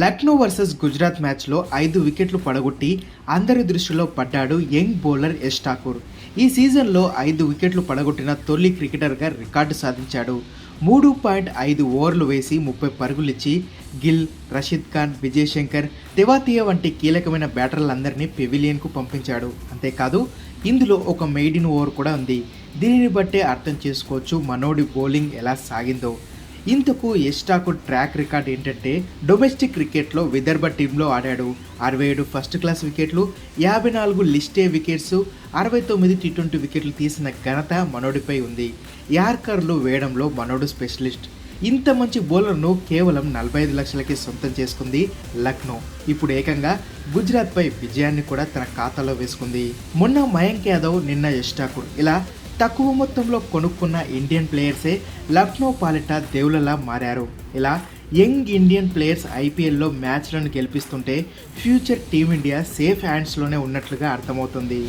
Lucknow versus Gujarat మ్యాచ్లో ఐదు వికెట్లు పడగొట్టి అందరి దృష్టిలో పడ్డాడు యంగ్ బౌలర్ యష్ ఠాకూర్. ఈ సీజన్లో ఐదు వికెట్లు పడగొట్టిన తొలి క్రికెటర్గా రికార్డు సాధించాడు. మూడు పాయింట్ ఐదు ఓవర్లు వేసి ముప్పై పరుగులిచ్చి గిల్ రషీద్ ఖాన్ విజయ్ శంకర్ తెవాతియా వంటి కీలకమైన బ్యాటర్లందరినీ పెవిలియన్కు పంపించాడు. అంతేకాదు ఇందులో ఒక మెయిడిన్ ఓవర్ కూడా ఉంది. దీనిని బట్టే అర్థం చేసుకోవచ్చు మనోడి బౌలింగ్ ఎలా సాగిందో. ఇంతకు ఎస్టాకు ట్రాక్ రికార్డ్ ఏంటంటే డొమెస్టిక్ క్రికెట్లో విదర్భ టీంలో ఆడాడు. అరవై ఏడు ఫస్ట్ క్లాస్ వికెట్లు యాభై నాలుగు లిస్టే వికెట్స్ అరవై తొమ్మిది టీ ట్వంటీ వికెట్లు తీసిన ఘనత మనోడిపై ఉంది. యార్కర్లు వేయడంలో మనోడు స్పెషలిస్ట్ ఇంత మంచి బౌలర్ను కేవలం నలభై ఐదు లక్షలకి సొంతం చేసుకుంది లక్నో. ఇప్పుడు ఏకంగా గుజరాత్పై విజయాన్ని కూడా తన ఖాతాలో వేసుకుంది. మొన్న మయాంక్ యాదవ్ నిన్న యష్ ఠాకూర్ ఇలా తక్కువ మొత్తంలో కొనుక్కున్న ఇండియన్ ప్లేయర్సే లక్నో పాలిట దేవులలా మారారు ఇలా యంగ్ ఇండియన్ ప్లేయర్స్ ఐపీఎల్లో మ్యాచ్లను గెలిపిస్తుంటే ఫ్యూచర్ టీమిండియా సేఫ్ హ్యాండ్స్లోనే ఉన్నట్లుగా అర్థమవుతుంది